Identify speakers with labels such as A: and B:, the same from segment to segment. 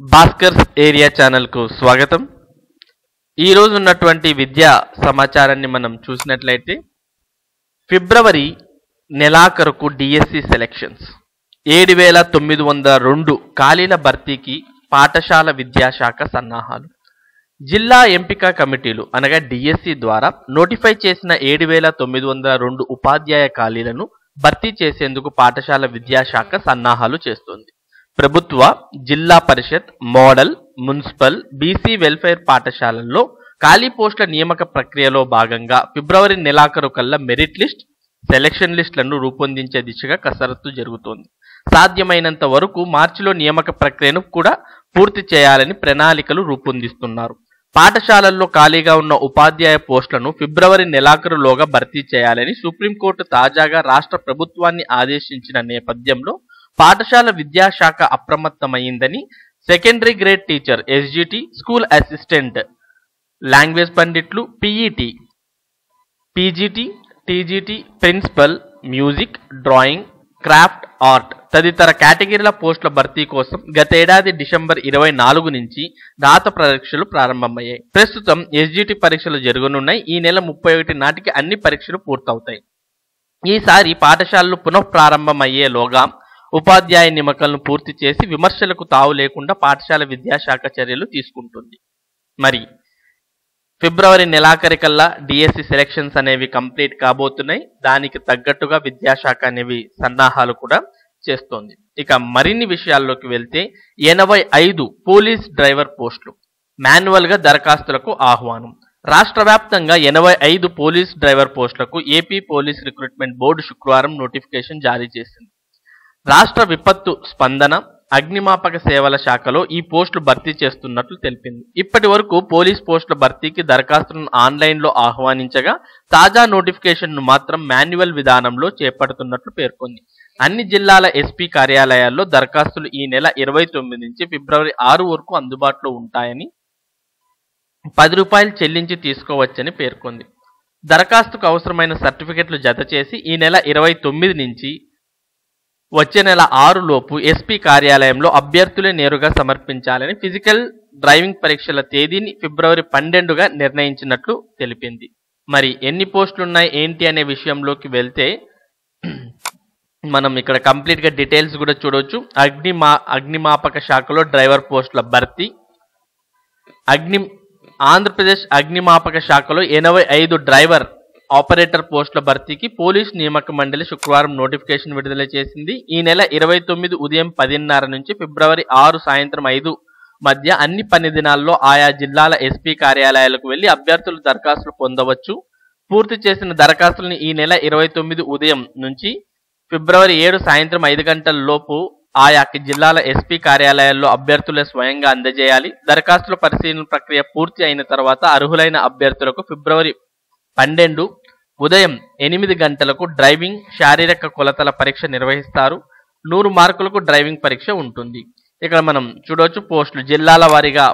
A: Bhaskar's area ఛానల్కు స్వాగతం. ఈరోజు ఉన్నటువంటి విద్యా సమాచారాన్ని మనం చూసినట్లయితే ఫిబ్రవరి నెలాఖరుకు డిఎస్సి సెలెక్షన్స్. ఏడు వేల తొమ్మిది వందల రెండు ఖాళీల భర్తీకి పాఠశాల విద్యాశాఖ సన్నాహాలు. జిల్లా ఎంపిక కమిటీలు అనగా డిఎస్సి ద్వారా నోటిఫై చేసిన ఏడు వేల తొమ్మిది వందల రెండు ఉపాధ్యాయ ఖాళీలను భర్తీ చేసేందుకు పాఠశాల విద్యాశాఖ సన్నాహాలు చేస్తుంది. ప్రభుత్వ zilla parishad model municipal BC welfare పాఠశాలల్లో ఖాళీ పోస్టుల నియామక ప్రక్రియలో భాగంగా ఫిబ్రవరి నెలాఖరు కల్లా మెరిట్ లిస్ట్ సెలక్షన్ లిస్టులను రూపొందించే దిశగా కసరత్తు జరుగుతోంది. సాధ్యమైనంత వరకు మార్చిలో నియామక ప్రక్రియను కూడా పూర్తి చేయాలని ప్రణాళికలు రూపొందిస్తున్నారు. పాఠశాలల్లో ఖాళీగా ఉన్న ఉపాధ్యాయ పోస్టులను ఫిబ్రవరి నెలాఖరులోగా భర్తీ చేయాలని సుప్రీంకోర్టు తాజాగా రాష్ట్ర ప్రభుత్వాన్ని ఆదేశించిన నేపథ్యంలో పాఠశాల విద్యాశాఖ అప్రమత్తమైందని secondary grade teacher SGT school assistant language పండిట్లు PET PGT TGT principal music drawing craft art తదితర కేటగిరీల పోస్టుల భర్తీ కోసం గతేడాది డిసెంబర్ ఇరవై నాలుగు నుంచి రాత పరీక్షలు ప్రారంభమయ్యాయి. ప్రస్తుతం ఎస్జిటి పరీక్షలు జరగనున్నాయి. ఈ నెల ముప్పై ఒకటి నాటికి అన్ని పరీక్షలు పూర్తవుతాయి. ఈసారి పాఠశాలలు పునఃప్రారంభమయ్యేలోగా ఉపాధ్యాయ నిమకలను పూర్తి చేసి విమర్శలకు తావు లేకుండా పాఠశాల విద్యాశాఖ చర్యలు తీసుకుంటుంది. మరి ఫిబ్రవరి నెలాఖరికల్లా డిఎస్సి సెలక్షన్స్ అనేవి కంప్లీట్ కాబోతున్నాయి. దానికి తగ్గట్టుగా విద్యాశాఖ అనేవి సన్నాహాలు కూడా చేస్తోంది. ఇక మరిన్ని విషయాల్లోకి వెళ్తే ఎనభై ఐదు పోలీస్ డ్రైవర్ పోస్టులు. మాన్యువల్గా దరఖాస్తులకు ఆహ్వానం. రాష్ట్ర వ్యాప్తంగా ఎనభై ఐదు పోలీస్ డ్రైవర్ పోస్టులకు ఏపీ పోలీస్ రిక్రూట్మెంట్ బోర్డు శుక్రవారం నోటిఫికేషన్ జారీ చేసింది. రాష్ట్ర విపత్తు స్పందన అగ్నిమాపక సేవల శాఖలో ఈ పోస్టులు భర్తీ చేస్తున్నట్లు తెలిపింది. ఇప్పటి వరకు పోలీస్ పోస్టుల భర్తీకి దరఖాస్తులను ఆన్లైన్లో ఆహ్వానించగా తాజా నోటిఫికేషన్ను మాత్రం మాన్యువల్ విధానంలో చేపడుతున్నట్లు పేర్కొంది. అన్ని జిల్లాల ఎస్పీ కార్యాలయాల్లో దరఖాస్తులు ఈ నెల ఇరవై తొమ్మిది నుంచి ఫిబ్రవరి ఆరు వరకు అందుబాటులో ఉంటాయని పది రూపాయలు చెల్లించి తీసుకోవచ్చని పేర్కొంది. దరఖాస్తుకు అవసరమైన సర్టిఫికెట్లు జత చేసి ఈ నెల ఇరవై తొమ్మిది నుంచి వచ్చే నెల ఆరులోపు ఎస్పీ కార్యాలయంలో అభ్యర్థులే నేరుగా సమర్పించాలని ఫిజికల్ డ్రైవింగ్ పరీక్షల తేదీని ఫిబ్రవరి పన్నెండుగా నిర్ణయించినట్లు తెలిపింది. మరి ఎన్ని పోస్టులు ఉన్నాయి ఏంటి అనే విషయంలోకి వెళ్తే మనం ఇక్కడ కంప్లీట్గా డీటెయిల్స్ కూడా చూడవచ్చు అగ్నిమా అగ్నిమాపక శాఖలో డ్రైవర్ పోస్టుల భర్తీ. అగ్ని ఆంధ్రప్రదేశ్ అగ్నిమాపక శాఖలో ఎనభై ఐదు డ్రైవర్ ఆపరేటర్ పోస్టుల భర్తీకి పోలీస్ నియామక మండలి శుక్రవారం నోటిఫికేషన్ విడుదల చేసింది. ఈ నెల ఇరవై తొమ్మిది ఉదయం పదిన్నర నుంచి ఫిబ్రవరి ఆరు సాయంత్రం ఐదు మధ్య అన్ని పని దినాల్లో ఆయా జిల్లాల ఎస్పీ కార్యాలయాలకు వెళ్ళి అభ్యర్థులు దరఖాస్తులు పొందవచ్చు. పూర్తి చేసిన దరఖాస్తులను ఈ నెల ఇరవై తొమ్మిది ఉదయం నుంచి ఫిబ్రవరి ఏడు సాయంత్రం ఐదు గంటల లోపు ఆయా జిల్లాల ఎస్పీ కార్యాలయాల్లో అభ్యర్థులే స్వయంగా అందజేయాలి. దరఖాస్తుల పరిశీలన ప్రక్రియ పూర్తి అయిన తర్వాత అర్హులైన అభ్యర్థులకు ఫిబ్రవరి పన్నెండు ఉదయం ఎనిమిది గంటలకు డ్రైవింగ్ శారీరక కొలతల పరీక్ష నిర్వహిస్తారు. నూరు మార్కులకు డ్రైవింగ్ పరీక్ష ఉంటుంది. ఇక్కడ మనం చూడవచ్చు పోస్టులు. జిల్లాల వారీగా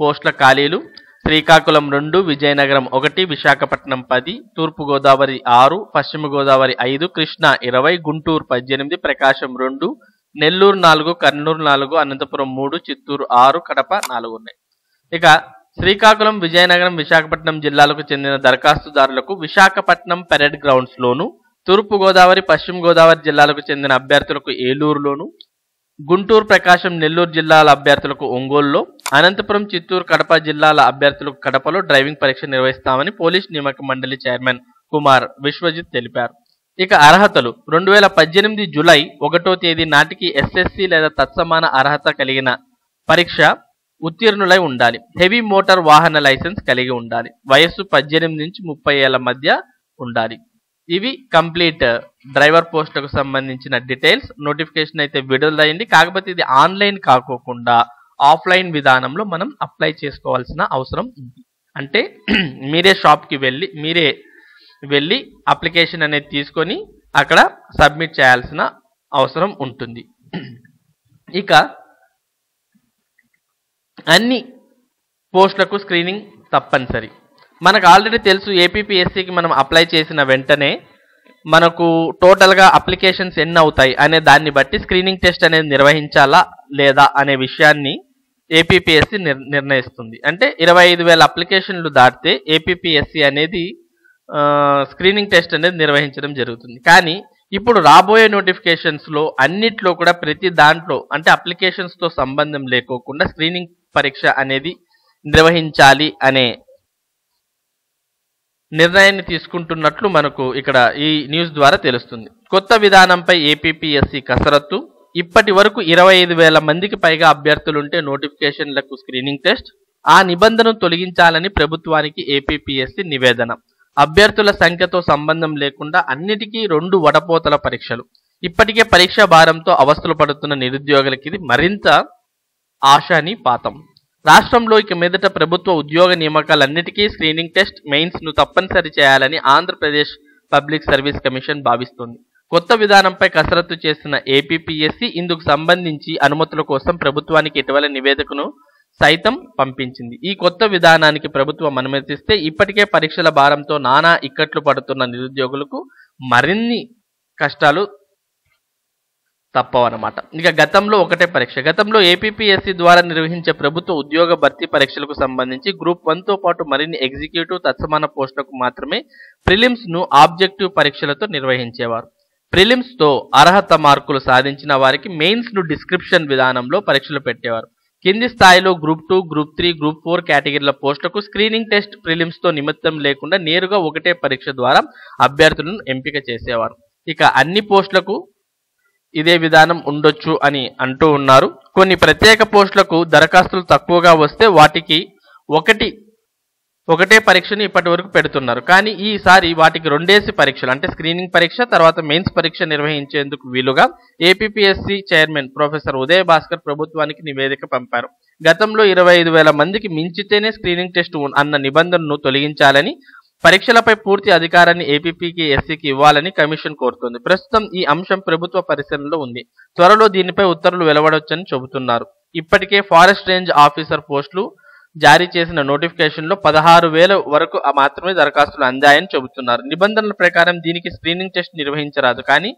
A: పోస్టుల ఖాళీలు. శ్రీకాకుళం రెండు విజయనగరం ఒకటి విశాఖపట్నం పది తూర్పుగోదావరి ఆరు పశ్చిమ గోదావరి ఐదు కృష్ణా ఇరవై గుంటూరు పద్దెనిమిది ప్రకాశం రెండు నెల్లూరు నాలుగు కర్నూలు నాలుగు అనంతపురం మూడు చిత్తూరు ఆరు కడప నాలుగు ఉన్నాయి. ఇక శ్రీకాకుళం విజయనగరం విశాఖపట్నం జిల్లాలకు చెందిన దరఖాస్తుదారులకు విశాఖపట్నం పెరేడ్ గ్రౌండ్స్ లోను తూర్పు గోదావరి పశ్చిమ గోదావరి జిల్లాలకు చెందిన అభ్యర్థులకు ఏలూరులోను గుంటూరు ప్రకాశం నెల్లూరు జిల్లాల అభ్యర్థులకు ఒంగోలులో అనంతపురం చిత్తూరు కడప జిల్లాల అభ్యర్థులకు కడపలో డ్రైవింగ్ పరీక్ష నిర్వహిస్తామని పోలీస్ నియామక మండలి చైర్మన్ కుమార్ విశ్వజిత్ తెలిపారు. ఇక అర్హతలు రెండు వేల పద్దెనిమిది జులై ఒకటో తేదీ నాటికి ఎస్ఎస్సి లేదా తత్సమాన అర్హత కలిగిన పరీక్ష ఉత్తీర్ణులై ఉండాలి. హెవీ మోటార్ వాహన లైసెన్స్ కలిగి ఉండాలి. వయస్సు పద్దెనిమిది నుంచి ముప్పై ఏళ్ళ మధ్య ఉండాలి. ఇవి కంప్లీట్ డ్రైవర్ పోస్టులకు సంబంధించిన డీటెయిల్స్. నోటిఫికేషన్ అయితే విడుదలైంది. కాకపోతే ఇది ఆన్లైన్ కాకోకుండా ఆఫ్లైన్ విధానంలో మనం అప్లై చేసుకోవాల్సిన అవసరం ఉంది. అంటే మీరే షాప్కి వెళ్ళి మీరే వెళ్ళి అప్లికేషన్ అనేది తీసుకొని అక్కడ సబ్మిట్ చేయాల్సిన అవసరం ఉంటుంది. ఇక అన్ని పోస్టులకు స్క్రీనింగ్ తప్పనిసరి. మనకు ఆల్రెడీ తెలుసు ఏపీపీఎస్సికి మనం అప్లై చేసిన వెంటనే మనకు టోటల్గా అప్లికేషన్స్ ఎన్ని అవుతాయి అనే దాన్ని బట్టి స్క్రీనింగ్ టెస్ట్ అనేది నిర్వహించాలా లేదా అనే విషయాన్ని ఏపీపీఎస్సి నిర్ నిర్ణయిస్తుంది. అంటే ఇరవై ఐదు వేల అప్లికేషన్లు దాటితే ఏపీపీఎస్సి అనేది స్క్రీనింగ్ టెస్ట్ అనేది నిర్వహించడం జరుగుతుంది. కానీ ఇప్పుడు రాబోయే నోటిఫికేషన్స్లో అన్నిట్లో కూడా ప్రతి దాంట్లో అంటే అప్లికేషన్స్తో సంబంధం లేకోకుండా స్క్రీనింగ్ పరీక్ష అనేది నిర్వహించాలి అనే నిర్ణయాన్ని తీసుకుంటున్నట్లు మనకు ఇక్కడ ఈ న్యూస్ ద్వారా తెలుస్తుంది. కొత్త విధానంపై ఏపీపీఎస్సీ కసరత్తు. ఇప్పటి వరకు ఇరవై ఐదు వేల మందికి పైగా అభ్యర్థులుంటే నోటిఫికేషన్లకు స్క్రీనింగ్ టెస్ట్. ఆ నిబంధనను తొలగించాలని ప్రభుత్వానికి ఏపీపీఎస్సీ నివేదన. అభ్యర్థుల సంఖ్యతో సంబంధం లేకుండా అన్నిటికీ రెండు వడపోతల పరీక్షలు. ఇప్పటికే పరీక్షా భారంతో అవస్థలు పడుతున్న నిరుద్యోగులకి ఇది మరింత ఆశాని పాతం. రాష్ట్రంలో ఇక మీదట ప్రభుత్వ ఉద్యోగ నియామకాలన్నిటికీ స్క్రీనింగ్ టెస్ట్ మెయిన్స్ను తప్పనిసరి చేయాలని ఆంధ్రప్రదేశ్ పబ్లిక్ సర్వీస్ కమిషన్ భావిస్తోంది. కొత్త విధానంపై కసరత్తు చేస్తున్న ఏపీపీఎస్సీ ఇందుకు సంబంధించి అనుమతుల కోసం ప్రభుత్వానికి ఇటీవల నివేదికను సైతం పంపించింది. ఈ కొత్త విధానానికి ప్రభుత్వం అనుమతిస్తే ఇప్పటికే పరీక్షల భారంతో నానా ఇక్కట్లు పడుతున్న నిరుద్యోగులకు మరిన్ని కష్టాలు తప్పవన్నమాట. ఇక గతంలో ఒకటే పరీక్ష. గతంలో ఏపీపీఎస్సీ ద్వారా నిర్వహించే ప్రభుత్వ ఉద్యోగ భర్తీ పరీక్షలకు సంబంధించి గ్రూప్ వన్తో పాటు మరిన్ని ఎగ్జిక్యూటివ్ తత్సమాన పోస్టులకు మాత్రమే ప్రిలిమ్స్ను ఆబ్జెక్టివ్ పరీక్షలతో నిర్వహించేవారు. ప్రిలిమ్స్తో అర్హత మార్కులు సాధించిన వారికి మెయిన్స్ను డిస్క్రిప్షన్ విధానంలో పరీక్షలు పెట్టేవారు. కింది స్థాయిలో group two group three group four కేటగిరీల పోస్టులకు స్క్రీనింగ్ టెస్ట్ ప్రిలిమ్స్తో నిమిత్తం లేకుండా నేరుగా ఒకటే పరీక్ష ద్వారా అభ్యర్థులను ఎంపిక చేసేవారు. ఇక అన్ని పోస్టులకు ఇదే విధానం ఉండొచ్చు అని అంటూ ఉన్నారు. కొన్ని ప్రత్యేక పోస్టులకు దరఖాస్తులు తక్కువగా వస్తే వాటికి ఒకటి ఒకటే పరీక్షను ఇప్పటి వరకు పెడుతున్నారు. కానీ ఈసారి వాటికి రెండేసి పరీక్షలు అంటే స్క్రీనింగ్ పరీక్ష తర్వాత మెయిన్స్ పరీక్ష నిర్వహించేందుకు వీలుగా APPSC chairman professor Udaya Bhaskar ప్రభుత్వానికి నివేదిక పంపారు. గతంలో ఇరవై ఐదు వేల మందికి మించితేనే స్క్రీనింగ్ టెస్ట్ అన్న నిబంధనను తొలగించాలని పరీక్షలపై పూర్తి అధికారాన్ని ఏపీకి ఎస్సీకి ఇవ్వాలని కమిషన్ కోరుతోంది. ప్రస్తుతం ఈ అంశం ప్రభుత్వ పరిశీలనలో ఉంది. త్వరలో దీనిపై ఉత్తర్వులు వెలువడొచ్చని చెబుతున్నారు. ఇప్పటికే ఫారెస్ట్ రేంజ్ ఆఫీసర్ పోస్టులు జారీ చేసిన నోటిఫికేషన్లో పదహారు వేల వరకు మాత్రమే దరఖాస్తులు అందాయని చెబుతున్నారు. నిబంధనల ప్రకారం దీనికి స్క్రీనింగ్ టెస్ట్ నిర్వహించరాదు. కానీ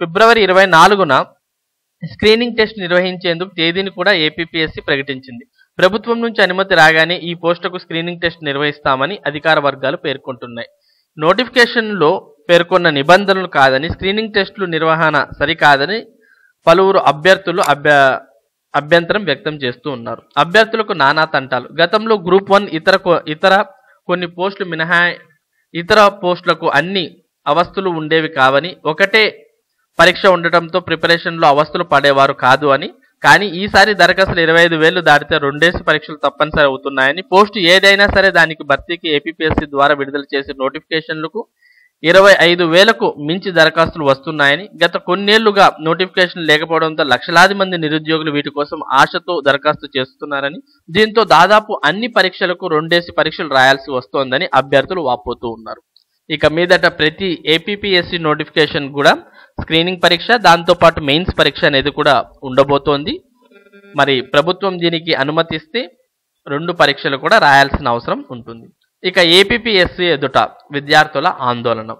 A: ఫిబ్రవరి ఇరవై నాలుగున స్క్రీనింగ్ టెస్ట్ నిర్వహించేందుకు తేదీని కూడా ఏపీపీఎస్సీ ప్రకటించింది. ప్రభుత్వం నుంచి అనుమతి రాగానే ఈ పోస్టుకు స్క్రీనింగ్ టెస్ట్ నిర్వహిస్తామని అధికార వర్గాలు పేర్కొంటున్నాయి. నోటిఫికేషన్లో పేర్కొన్న నిబంధనలు కాదని స్క్రీనింగ్ టెస్టులు నిర్వహణ సరికాదని పలువురు అభ్యర్థులు అభ్య అభ్యంతరం వ్యక్తం చేస్తూ ఉన్నారు. అభ్యర్థులకు నానా తంటాలు. గతంలో గ్రూప్ వన్ ఇతర ఇతర కొన్ని పోస్టులు మినహా ఇతర పోస్టులకు అన్ని అవస్థలు ఉండేవి కావని ఒకటే పరీక్ష ఉండటంతో ప్రిపరేషన్లో అవస్థలు పడేవారు కాదు అని కానీ ఈసారి దరఖాస్తులు ఇరవై ఐదు వేలు దాటితే రెండేసి పరీక్షలు తప్పనిసరి అవుతున్నాయని పోస్టు ఏదైనా సరే దానికి భర్తీకి ఏపీపీఎస్సీ ద్వారా విడుదల చేసే నోటిఫికేషన్లకు ఇరవై ఐదు వేలకు మించి దరఖాస్తులు వస్తున్నాయని గత కొన్నేళ్ళుగా నోటిఫికేషన్ లేకపోవడంతో లక్షలాది మంది నిరుద్యోగులు వీటి కోసం ఆశతో దరఖాస్తు చేస్తున్నారని దీంతో దాదాపు అన్ని పరీక్షలకు రెండేసి పరీక్షలు రాయాల్సి వస్తోందని అభ్యర్థులు వాపోతూ ఉన్నారు. ఇక మీదట ప్రతి ఏపీపీఎస్సీ నోటిఫికేషన్ కూడా స్క్రీనింగ్ పరీక్ష దాంతోపాటు మెయిన్స్ పరీక్ష అనేది కూడా ఉండబోతోంది. మరి ప్రభుత్వం దీనికి అనుమతిస్తే రెండు పరీక్షలు కూడా రాయాల్సిన అవసరం ఉంటుంది. ఇక ఏపీపీఎస్సీ ఎదుట విద్యార్థుల ఆందోళన.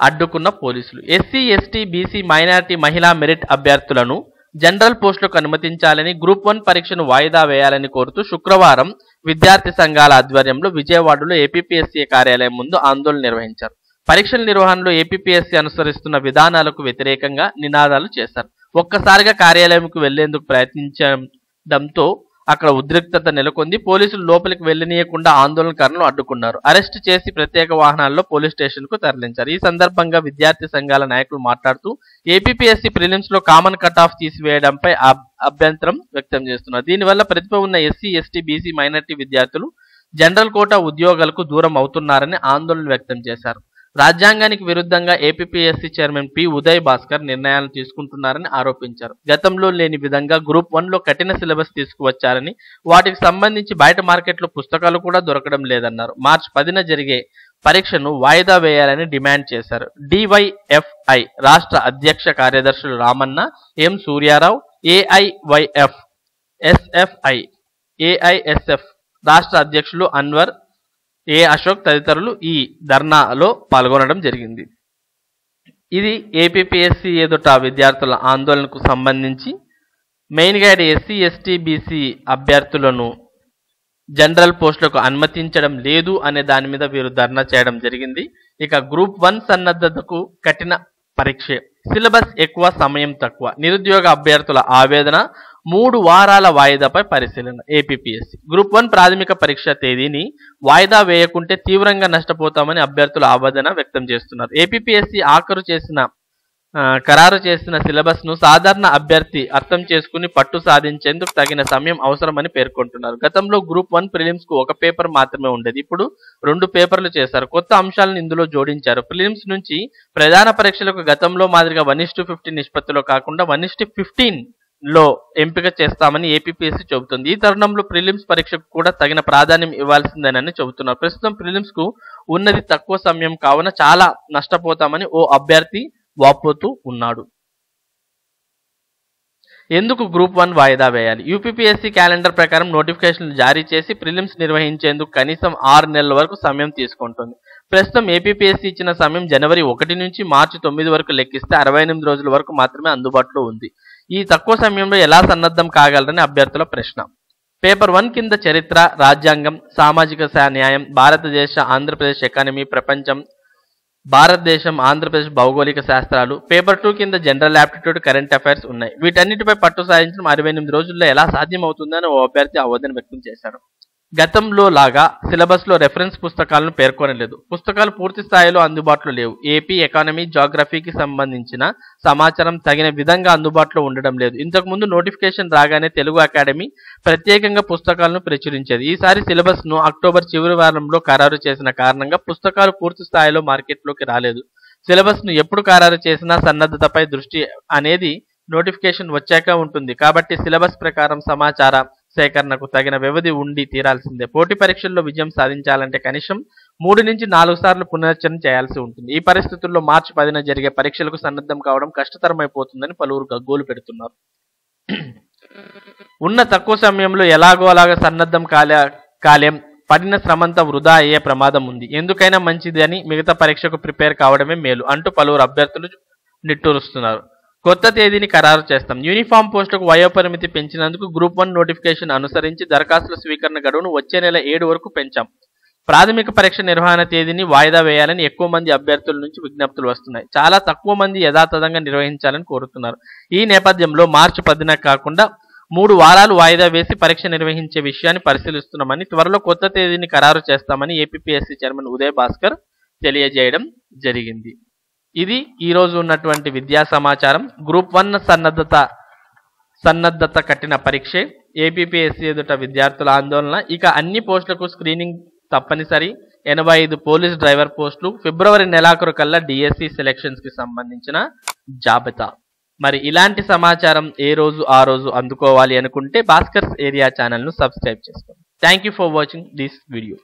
A: అడ్డుకున్న పోలీసులు. ఎస్సీ ఎస్టీ బీసీ మైనారిటీ మహిళా మెరిట్ అభ్యర్థులను జనరల్ పోస్టులకు అనుమతించాలని గ్రూప్ వన్ పరీక్షను వాయిదా వేయాలని కోరుతూ శుక్రవారం విద్యార్థి సంఘాల ఆధ్వర్యంలో విజయవాడలో ఏపీపీఎస్సీ కార్యాలయం ముందు ఆందోళన నిర్వహించారు. పరీక్షల నిర్వహణలో ఏపీపీఎస్సీ అనుసరిస్తున్న విధానాలకు వ్యతిరేకంగా నినాదాలు చేశారు. ఒక్కసారిగా కార్యాలయంకు వెళ్ళేందుకు ప్రయత్నించడంతో అక్కడ ఉద్రిక్తత నెలకొంది. పోలీసులు లోపలికి వెళ్ళనీయకుండా ఆందోళనకారులను అడ్డుకున్నారు. అరెస్ట్ చేసి ప్రత్యేక వాహనాల్లో పోలీస్ స్టేషన్కు తరలించారు. ఈ సందర్భంగా విద్యార్థి సంఘాల నాయకులు మాట్లాడుతూ ఏపీపీఎస్సీ ప్రిలిమ్స్లో కామన్ కట్ ఆఫ్ తీసివేయడంపై అబ్- అభ్యంతరం వ్యక్తం చేస్తున్నారు. దీనివల్ల ప్రతిభ ఉన్న ఎస్సీ ఎస్టీ బీసీ మైనార్టీ విద్యార్థులు జనరల్ కోటా ఉద్యోగాలకు దూరం అవుతున్నారని ఆందోళన వ్యక్తం చేశారు. రాజ్యాంగానికి విరుద్ధంగా APPSC chairman P. Uday Bhaskar నిర్ణయాలు తీసుకుంటున్నారని ఆరోపించారు. గతంలో లేని విధంగా గ్రూప్ వన్లో కఠిన సిలబస్ తీసుకువచ్చారని వాటికి సంబంధించి బయట మార్కెట్లో పుస్తకాలు కూడా దొరకడం లేదన్నారు. మార్చి పదిన జరిగే పరీక్షను వాయిదా వేయాలని డిమాండ్ చేశారు. డివైఎఫ్ఐ రాష్ట్ర అధ్యక్ష కార్యదర్శులు Ramanna M. Suryarao AIYF SFI AISF రాష్ట్ర అధ్యక్షులు అన్వర్ ఏ అశోక్ తదితరులు ఈ ధర్నాలో పాల్గొనడం జరిగింది. ఇది ఏపీపీఎస్సీ ఎదుట విద్యార్థుల ఆందోళనకు సంబంధించి మెయిన్గా గైడ్ ఎస్సీ ఎస్టీ బీసీ అభ్యర్థులను జనరల్ పోస్టులకు అనుమతించడం లేదు అనే దాని మీద వీరు ధర్నా చేయడం జరిగింది. ఇక గ్రూప్ వన్ సన్నద్ధతకు కఠిన పరీక్ష సిలబస్ ఎక్కువ సమయం తక్కువ. నిరుద్యోగ అభ్యర్థుల ఆవేదన మూడు వారాల వాయిదాపై పరిశీలన ఏపీపీఎస్సీ గ్రూప్ వన్ ప్రాథమిక పరీక్ష తేదీని వాయిదా వేయకుంటే తీవ్రంగా నష్టపోతామని అభ్యర్థుల ఆవేదన వ్యక్తం చేస్తున్నారు. ఏపీపీఎస్సీ ఆఖరు చేసిన ఖరారు చేసిన సిలబస్ను సాధారణ అభ్యర్థి అర్థం చేసుకుని పట్టు సాధించేందుకు తగిన సమయం అవసరమని పేర్కొంటున్నారు. గతంలో గ్రూప్ వన్ ప్రిలిమ్స్కు ఒక పేపర్ మాత్రమే ఉండేది. ఇప్పుడు రెండు పేపర్లు చేశారు. కొత్త అంశాలను ఇందులో జోడించారు. ప్రిలిమ్స్ నుంచి ప్రధాన పరీక్షలకు గతంలో మాదిరిగా వన్ ఇస్ ఫిఫ్టీన్ నిష్పత్తిలో కాకుండా వన్ ఇస్టు ఫిఫ్టీన్లో ఎంపిక చేస్తామని ఏపీపీఎస్సీ చెబుతుంది. ఈ తరుణంలో ప్రిలిమ్స్ పరీక్షకు కూడా తగిన ప్రాధాన్యం ఇవ్వాల్సిందేనని చెబుతున్నారు. ప్రస్తుతం ప్రిలిమ్స్కు ఉన్నది తక్కువ సమయం కావున చాలా నష్టపోతామని ఓ అభ్యర్థి వాపోతూ ఉన్నాడు. ఎందుకు గ్రూప్ వన్ వాయిదా వేయాలి? యూపీపీఎస్సీ క్యాలెండర్ ప్రకారం నోటిఫికేషన్లు జారీ చేసి ప్రిలిమ్స్ నిర్వహించేందుకు కనీసం ఆరు నెలల వరకు సమయం తీసుకుంటుంది. ప్రస్తుతం ఏపీపీఎస్సీ ఇచ్చిన సమయం జనవరి ఒకటి నుంచి మార్చి తొమ్మిది వరకు లెక్కిస్తే అరవై ఎనిమిది రోజుల వరకు మాత్రమే అందుబాటులో ఉంది. ఈ తక్కువ సమయంలో ఎలా సన్నద్ధం కాగలరని అభ్యర్థుల ప్రశ్న. పేపర్ వన్ కింద చరిత్ర రాజ్యాంగం సామాజిక న్యాయం భారతదేశ ఆంధ్రప్రదేశ్ ఎకానమీ ప్రపంచం భారతదేశం ఆంధ్రప్రదేశ్ భౌగోళిక శాస్త్రాలు పేపర్ టూ కింద జనరల్ యాప్టిట్యూడ్ కరెంట్ అఫైర్స్ ఉన్నాయి. వీటన్నిటిపై పట్టు సాధించడం అరవై ఎనిమిది రోజుల్లో ఎలా సాధ్యమవుతుందని ఓ అభ్యర్థి ఆవేదన వ్యక్తం చేశారు. గతంలో లాగా సిలబస్లో రెఫరెన్స్ పుస్తకాలను పేర్కొనలేదు. పుస్తకాలు పూర్తి స్థాయిలో అందుబాటులో లేవు. ఏపీ ఎకానమీ జాగ్రఫీకి సంబంధించిన సమాచారం తగిన విధంగా అందుబాటులో ఉండడం లేదు. ఇంతకుముందు నోటిఫికేషన్ రాగానే తెలుగు అకాడమీ ప్రత్యేకంగా పుస్తకాలను ప్రచురించేది. ఈసారి సిలబస్ను అక్టోబర్ చివరి వారంలో ఖరారు చేసిన కారణంగా పుస్తకాలు పూర్తి స్థాయిలో మార్కెట్లోకి రాలేదు. సిలబస్ను ఎప్పుడు ఖరారు చేసినా సన్నద్ధతపై దృష్టి అనేది నోటిఫికేషన్ వచ్చాక ఉంటుంది. కాబట్టి సిలబస్ ప్రకారం సమాచారం సేకరణకు తగిన వ్యవధి ఉండి తీరాల్సిందే. పోటీ పరీక్షల్లో విజయం సాధించాలంటే కనీసం మూడు నుంచి నాలుగు సార్లు పునశ్చరణ చేయాల్సి ఉంటుంది. ఈ పరిస్థితుల్లో మార్చి పదిన జరిగే పరీక్షలకు సన్నద్ధం కావడం కష్టతరమైపోతుందని పలువురు గగ్గోలు పెడుతున్నారు. ఉన్న తక్కువ సమయంలో ఎలాగో అలాగ సన్నద్ధం కాలే కాలేం పడిన శ్రమంతా వృధా అయ్యే ప్రమాదం ఉంది. ఎందుకైనా మంచిది అని మిగతా పరీక్షకు ప్రిపేర్ కావడమే మేలు అంటూ పలువురు అభ్యర్థులు నిట్టూరుస్తున్నారు. కొత్త తేదీని ఖరారు చేస్తాం. యూనిఫామ్ పోస్టుకు వయోపరిమితి పెంచినందుకు గ్రూప్ వన్ నోటిఫికేషన్ అనుసరించి దరఖాస్తుల స్వీకరణ గడువును వచ్చే నెల ఏడు వరకు పెంచాం. ప్రాథమిక పరీక్ష నిర్వహణ తేదీని వాయిదా వేయాలని ఎక్కువ మంది అభ్యర్థుల నుంచి విజ్ఞప్తులు వస్తున్నాయి. చాలా తక్కువ మంది యథాతథంగా నిర్వహించాలని కోరుతున్నారు. ఈ నేపథ్యంలో మార్చి పదిన కాకుండా మూడు వారాలు వాయిదా వేసి పరీక్ష నిర్వహించే విషయాన్ని పరిశీలిస్తున్నామని త్వరలో కొత్త తేదీని ఖరారు చేస్తామని ఏపీఎస్సీ చైర్మన్ ఉదయ్ భాస్కర్ తెలియజేయడం జరిగింది. ఇది ఈరోజు ఉన్నటువంటి విద్యా సమాచారం. గ్రూప్ వన్ సన్నద్ధత సన్నద్ధత కట్టిన పరీక్షే. ఏపీఎస్సీ ఎదుట విద్యార్థుల ఆందోళన. ఇక అన్ని పోస్టులకు స్క్రీనింగ్ తప్పనిసరి. ఎనభై ఐదు పోలీస్ డ్రైవర్ పోస్టులు. ఫిబ్రవరి నెలాఖరు కల్లా డిఎస్సి సెలెక్షన్స్కి సంబంధించిన జాబితా. మరి ఇలాంటి సమాచారం ఏ రోజు ఆ రోజు అందుకోవాలి అనుకుంటే భాస్కర్స్ ఏరియా ఛానల్ను సబ్స్క్రైబ్ చేసుకోండి. Thank you for watching this video.